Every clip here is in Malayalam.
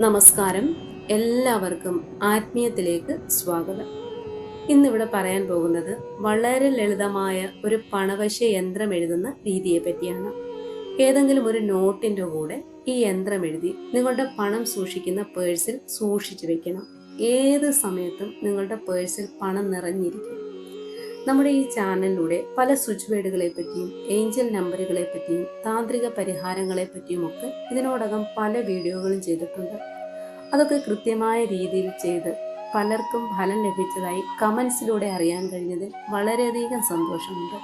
നമസ്കാരം. എല്ലാവർക്കും ആത്മീയത്തിലേക്ക് സ്വാഗതം. ഇന്നിവിടെ പറയാൻ പോകുന്നത് വളരെ ലളിതമായ ഒരു പണവശ യന്ത്രം എഴുതുന്ന രീതിയെ പറ്റിയാണ്. ഏതെങ്കിലും ഒരു നോട്ടിന്റെ കൂടെ ഈ യന്ത്രം എഴുതി നിങ്ങളുടെ പണം സൂക്ഷിക്കുന്ന പേഴ്സിൽ സൂക്ഷിച്ചു വെക്കണം. ഏത് സമയത്തും നിങ്ങളുടെ പേഴ്സിൽ പണം നിറഞ്ഞിരിക്കും. നമ്മുടെ ഈ ചാനലിലൂടെ പല സ്വിച്ച് വേർഡുകളെ പറ്റിയും ഏഞ്ചൽ നമ്പറുകളെ പറ്റിയും താന്ത്രിക പരിഹാരങ്ങളെ പറ്റിയും ഒക്കെ ഇതിനോടകം പല വീഡിയോകളും ചെയ്തിട്ടുണ്ട്. അതൊക്കെ കൃത്യമായ രീതിയിൽ ചെയ്ത് പലർക്കും ഫലം ലഭിച്ചതായി കമൻസിലൂടെ അറിയാൻ കഴിഞ്ഞതിൽ വളരെയധികം സന്തോഷമുണ്ട്.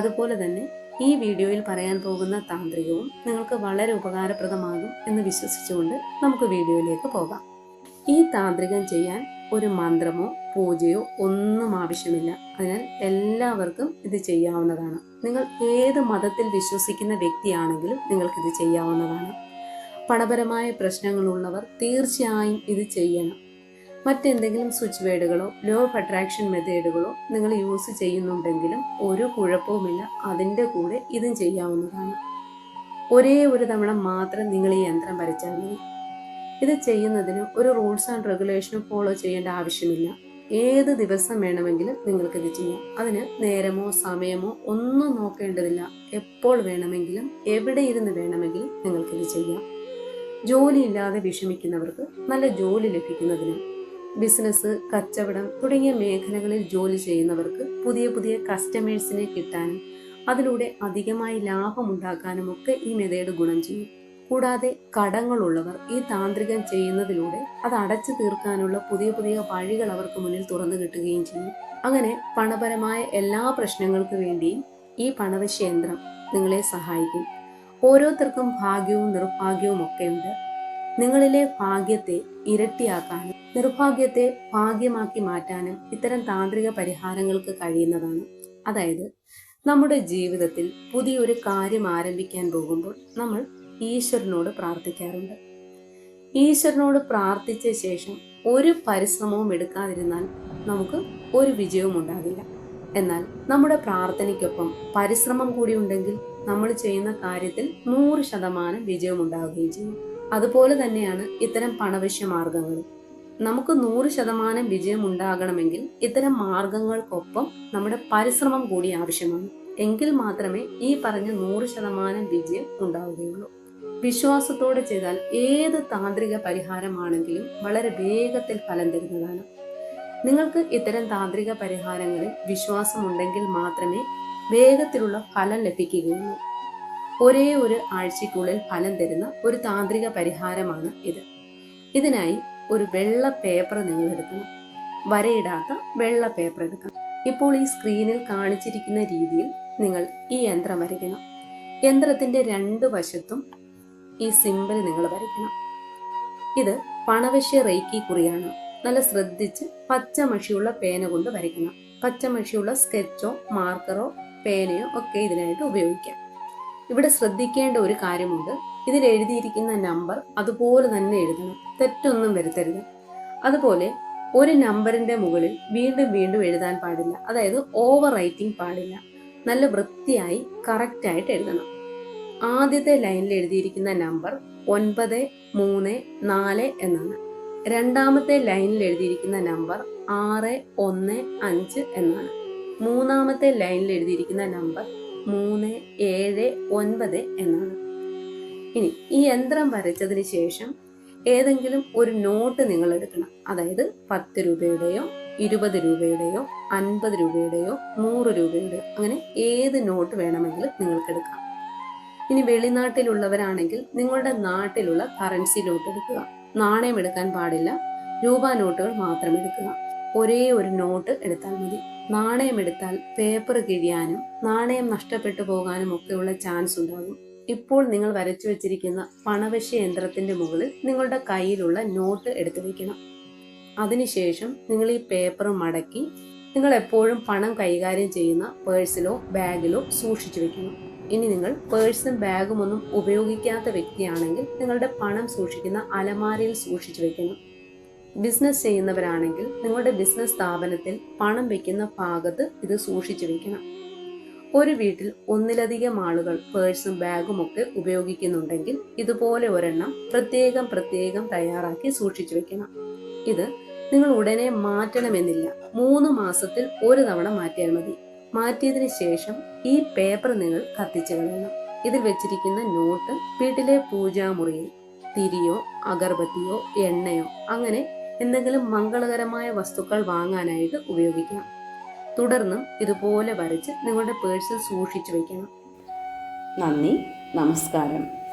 അതുപോലെ തന്നെ ഈ വീഡിയോയിൽ പറയാൻ പോകുന്ന താന്ത്രികവും നിങ്ങൾക്ക് വളരെ ഉപകാരപ്രദമാകും എന്ന് വിശ്വസിച്ചുകൊണ്ട് നമുക്ക് വീഡിയോയിലേക്ക് പോകാം. ഈ താന്ത്രികം ചെയ്യാൻ ഒരു മന്ത്രമോ പൂജയോ ഒന്നും ആവശ്യമില്ല. അതിനാൽ എല്ലാവർക്കും ഇത് ചെയ്യാവുന്നതാണ്. നിങ്ങൾ ഏത് മതത്തിൽ വിശ്വസിക്കുന്ന വ്യക്തിയാണെങ്കിലും നിങ്ങൾക്കിത് ചെയ്യാവുന്നതാണ്. പണപരമായ പ്രശ്നങ്ങളുള്ളവർ തീർച്ചയായും ഇത് ചെയ്യണം. മറ്റെന്തെങ്കിലും സ്വിച്ച് വേർഡുകളോ ലോ ഓഫ് അട്രാക്ഷൻ മെത്തേഡുകളോ നിങ്ങൾ യൂസ് ചെയ്യുന്നുണ്ടെങ്കിലും ഒരു കുഴപ്പവുമില്ല. അതിന്റെ കൂടെ ഇതും ചെയ്യാവുന്നതാണ്. ഒരേ ഒരു തവണ മാത്രം നിങ്ങൾ ഈ യന്ത്രം വരച്ചാൽ മതി. ഇത് ചെയ്യുന്നതിന് ഒരു റൂൾസ് ആൻഡ് റെഗുലേഷനും ഫോളോ ചെയ്യേണ്ട ആവശ്യമില്ല. ഏത് ദിവസം വേണമെങ്കിലും നിങ്ങൾക്കിത് ചെയ്യാം. അതിന് നേരമോ സമയമോ ഒന്നും നോക്കേണ്ടതില്ല. എപ്പോൾ വേണമെങ്കിലും എവിടെ ഇരുന്ന് വേണമെങ്കിലും നിങ്ങൾക്കിത് ചെയ്യാം. ജോലിയില്ലാതെ വിഷമിക്കുന്നവർക്ക് നല്ല ജോലി ലഭിക്കുന്നതിനും ബിസിനസ് കച്ചവടം തുടങ്ങിയ മേഖലകളിൽ ജോലി ചെയ്യുന്നവർക്ക് പുതിയ പുതിയ കസ്റ്റമേഴ്സിനെ കിട്ടാനും അതിലൂടെ അധികമായി ലാഭമുണ്ടാക്കാനും ഒക്കെ ഈ മെതേഡ് ഗുണം ചെയ്യും. കൂടാതെ കടങ്ങളുള്ളവർ ഈ താന്ത്രികം ചെയ്യുന്നതിലൂടെ അത് അടച്ചു തീർക്കാനുള്ള പുതിയ പുതിയ വഴികൾ അവർക്ക് മുന്നിൽ തുറന്നു കിട്ടുകയും ചെയ്യും. അങ്ങനെ പണപരമായ എല്ലാ പ്രശ്നങ്ങൾക്ക് വേണ്ടിയും ഈ പണവശേന്ദ്രം നിങ്ങളെ സഹായിക്കും. ഓരോരുത്തർക്കും ഭാഗ്യവും നിർഭാഗ്യവും ഒക്കെ ഉണ്ട് നിങ്ങളിലെ ഭാഗ്യത്തെ ഇരട്ടിയാക്കാനും നിർഭാഗ്യത്തെ ഭാഗ്യമാക്കി മാറ്റാനും ഇത്തരം താന്ത്രിക പരിഹാരങ്ങൾക്ക് കഴിയുന്നതാണ്. അതായത് നമ്മുടെ ജീവിതത്തിൽ പുതിയൊരു കാര്യം ആരംഭിക്കാൻ പോകുമ്പോൾ നമ്മൾ ഈശ്വരനോട് പ്രാർത്ഥിക്കാറുണ്ട്. ഈശ്വരനോട് പ്രാർത്ഥിച്ച ശേഷം ഒരു പരിശ്രമവും എടുക്കാതിരുന്നാൽ നമുക്ക് ഒരു വിജയവും ഉണ്ടാകില്ല. എന്നാൽ നമ്മുടെ പ്രാർത്ഥനയ്ക്കൊപ്പം പരിശ്രമം കൂടി ഉണ്ടെങ്കിൽ നമ്മൾ ചെയ്യുന്ന കാര്യത്തിൽ നൂറ് ശതമാനം വിജയം ഉണ്ടാവുകയും ചെയ്യും. അതുപോലെ തന്നെയാണ് ഇത്തരം പണവശ്യ മാർഗങ്ങളും. നമുക്ക് നൂറ് ശതമാനം വിജയം ഉണ്ടാകണമെങ്കിൽ ഇത്തരം മാർഗങ്ങൾക്കൊപ്പം നമ്മുടെ പരിശ്രമം കൂടി ആവശ്യമാണ്. എങ്കിൽ മാത്രമേ ഈ പറഞ്ഞ നൂറ് ശതമാനം വിജയം ഉണ്ടാവുകയുള്ളൂ. വിശ്വാസത്തോടെ ചെയ്താൽ ഏത് താന്ത്രിക പരിഹാരമാണെങ്കിലും വളരെ വേഗത്തിൽ ഫലം തരുന്നതാണ്. നിങ്ങൾക്ക് ഇത്തരം താന്ത്രിക പരിഹാരങ്ങളിൽ വിശ്വാസമുണ്ടെങ്കിൽ മാത്രമേ വേഗത്തിലുള്ള ഫലം ലഭിക്കുകയുള്ളൂ. ഒരേ ഒരു ആഴ്ചയ്ക്കുള്ളിൽ ഫലം തരുന്ന ഒരു താന്ത്രിക പരിഹാരമാണ് ഇത്. ഇതിനായി ഒരു വെള്ള പേപ്പർ നിങ്ങൾ എടുക്കണം. വരയിടാത്ത വെള്ള പേപ്പർ എടുക്കണം. ഇപ്പോൾ ഈ സ്ക്രീനിൽ കാണിച്ചിരിക്കുന്ന രീതിയിൽ നിങ്ങൾ ഈ യന്ത്രം വരയ്ക്കണം. യന്ത്രത്തിന്റെ രണ്ട് വശത്തും ഈ സിമ്പിൾ നിങ്ങൾ വരയ്ക്കണം. ഇത് പണവശ്യ റേക്കി കുറിയാണ്. നല്ല ശ്രദ്ധിച്ച് പച്ചമഷിയുള്ള പേന കൊണ്ട് വരയ്ക്കണം. പച്ചമഷിയുള്ള സ്കെച്ചോ മാർക്കറോ പേനയോ ഒക്കെ ഇതിനായിട്ട് ഉപയോഗിക്കാം. ഇവിടെ ശ്രദ്ധിക്കേണ്ട ഒരു കാര്യമുണ്ട്. ഇതിൽ എഴുതിയിരിക്കുന്ന നമ്പർ അതുപോലെ തന്നെ എഴുതണം. തെറ്റൊന്നും വരുത്തരുത്. അതുപോലെ ഒരു നമ്പറിന്റെ മുകളിൽ വീണ്ടും വീണ്ടും എഴുതാൻ പാടില്ല. അതായത് ഓവർ റൈറ്റിംഗ് പാടില്ല. നല്ല വൃത്തിയായി കറക്റ്റായിട്ട് എഴുതണം. ആദ്യത്തെ ലൈനിൽ എഴുതിയിരിക്കുന്ന നമ്പർ ഒൻപത് മൂന്ന് നാല് എന്നാണ്. രണ്ടാമത്തെ ലൈനിൽ എഴുതിയിരിക്കുന്ന നമ്പർ ആറ് ഒന്ന് അഞ്ച് എന്നാണ്. മൂന്നാമത്തെ ലൈനിൽ എഴുതിയിരിക്കുന്ന നമ്പർ മൂന്ന് ഏഴ് ഒൻപത് എന്നാണ്. ഇനി ഈ യന്ത്രം വരച്ചതിന് ശേഷം ഏതെങ്കിലും ഒരു നോട്ട് നിങ്ങൾ എടുക്കണം. അതായത് പത്ത് രൂപയുടെയോ ഇരുപത് രൂപയുടെയോ അൻപത് രൂപയുടെയോ നൂറ് രൂപയുടെയോ അങ്ങനെ ഏത് നോട്ട് വേണമെങ്കിലും നിങ്ങൾക്ക് എടുക്കാം. ഇനി വെളിനാട്ടിലുള്ളവരാണെങ്കിൽ നിങ്ങളുടെ നാട്ടിലുള്ള കറൻസി നോട്ട് എടുക്കുക. നാണയം എടുക്കാൻ പാടില്ല. രൂപ നോട്ടുകൾ മാത്രം എടുക്കുക. ഒരേ ഒരു നോട്ട് എടുത്താൽ മതി. നാണയം എടുത്താൽ പേപ്പർ കിഴിയാനും നാണയം നഷ്ടപ്പെട്ടു പോകാനും ഒക്കെയുള്ള ചാൻസ് ഉണ്ടാകും. ഇപ്പോൾ നിങ്ങൾ വരച്ചു വെച്ചിരിക്കുന്ന പണവശ്യ യന്ത്രത്തിന്റെ മുകളിൽ നിങ്ങളുടെ കയ്യിലുള്ള നോട്ട് എടുത്തു വെക്കണം അതിനുശേഷം നിങ്ങൾ ഈ പേപ്പർ മടക്കി നിങ്ങൾ എപ്പോഴും പണം കൈകാര്യം ചെയ്യുന്ന പേഴ്സിലോ ബാഗിലോ സൂക്ഷിച്ചു വെക്കണം ഇനി നിങ്ങൾ പേഴ്സും ബാഗും ഒന്നും ഉപയോഗിക്കാത്ത വ്യക്തിയാണെങ്കിൽ നിങ്ങളുടെ പണം സൂക്ഷിക്കുന്ന അലമാരയിൽ സൂക്ഷിച്ചു വെക്കണം ബിസിനസ് ചെയ്യുന്നവരാണെങ്കിൽ നിങ്ങളുടെ ബിസിനസ് സ്ഥാപനത്തിൽ പണം വെക്കുന്ന ഭാഗത്ത് ഇത് സൂക്ഷിച്ചു വെക്കണം. ഒരു വീട്ടിൽ ഒന്നിലധികം ആളുകൾ പേഴ്സും ബാഗും ഒക്കെ ഉപയോഗിക്കുന്നുണ്ടെങ്കിൽ ഇതുപോലെ ഒരെണ്ണം പ്രത്യേകം പ്രത്യേകം തയ്യാറാക്കി സൂക്ഷിച്ചു വെക്കണം. ഇത് നിങ്ങൾ ഉടനെ മാറ്റണമെന്നില്ല. മൂന്ന് മാസത്തിൽ ഒരു തവണ മാറ്റിയാൽ മതി. മാറ്റിയതിന് ശേഷം ഈ പേപ്പർ നിങ്ങൾ കത്തിച്ചു കളയണം. ഇതിൽ വെച്ചിരിക്കുന്ന നോട്ട് വീട്ടിലെ പൂജാമുറിയിൽ തിരിയോ അഗർബത്തിയോ എണ്ണയോ അങ്ങനെ എന്തെങ്കിലും മംഗളകരമായ വസ്തുക്കൾ വാങ്ങാനായിട്ട് ഉപയോഗിക്കാം. തുടർന്നും ഇതുപോലെ വരച്ച് നിങ്ങളുടെ പേഴ്സിൽ സൂക്ഷിച്ചു വെക്കണം. നന്ദി നമസ്കാരം.